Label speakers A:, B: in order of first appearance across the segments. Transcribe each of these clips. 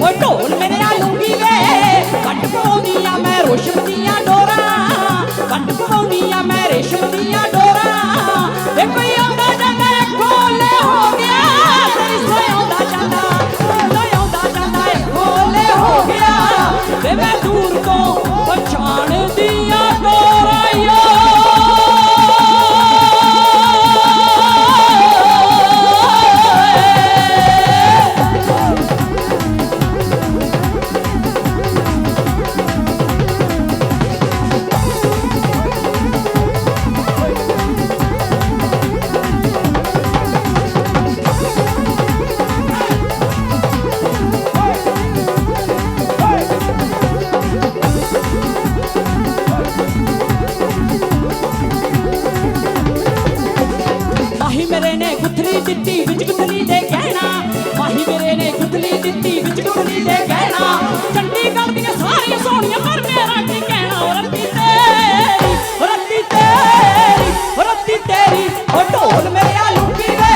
A: 我够了。ਦਿੱਤੀ ਵਿੱਚ ਗੁੱਥਲੀ ਦੇ ਗਹਿਣਾ। ਮਾਹੀ ਮੇਰੇ ਨੇ ਗੁੱਥਲੀ ਦਿੱਤੀ ਵਿੱਚ ਗੁੱਥਲੀ ਦੇ ਗਹਿਣਾ। ਚੰਡੀਗੜ੍ਹ ਦੀਆਂ ਸਾਰੀਆਂ ਸੋਹਣੀਆਂ ਪਰ ਮੇਰਾ ਕੀ ਕਹਿਣਾ? ਰੱਤੀ ਤੇਰੀ ਰੱਤੀ ਤੇਰੀ ਰੱਤੀ ਤੇਰੀ ਉਹ ਢੋਲ ਮੇਰੇ ਆਲੂ ਪੀਵੇ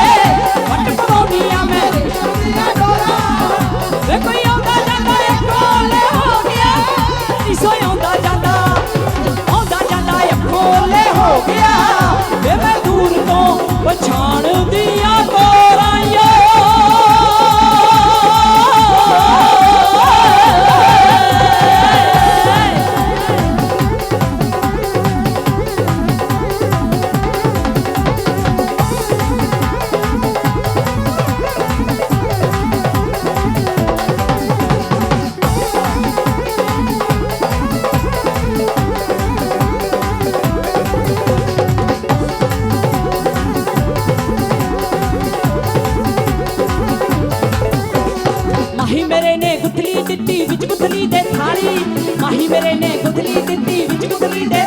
A: ਵੱਟ ਪਵਾਉਣੀਆਂ ਮੇਰੇ ਦੀਆਂ ਡੋਰਾਂ ਵੇ ਕੋਈ ਆਉਂਦਾ ਜਾਂਦਾ ਕੋਲੇ ਹੋ ਗਿਆ। ਨੀ ਆਉਂਦਾ ਜਾਂਦਾ ਆਉਂਦਾ ਜਾਂਦਾ ਕੋਲੇ ਹੋ ਗਿਆ। ਵੇ ਮੈਂ ਦੂਰ ਤੋਂ ਪਛਾਣਦੀ ਮਾਹੀ ਮੇਰੇ ਨੇ ਗੁੱਥਲੀ ਦਿੱਤੀ ਵਿੱਚ ਗੁੱਥਲੀ ਦੇ ਥਾਲੀ। ਮਾਹੀ ਮੇਰੇ ਨੇ ਗੁਥਲੀ ਦਿੱਤੀ ਵਿੱਚ ਗੁੱਥਲੀ ਦੇ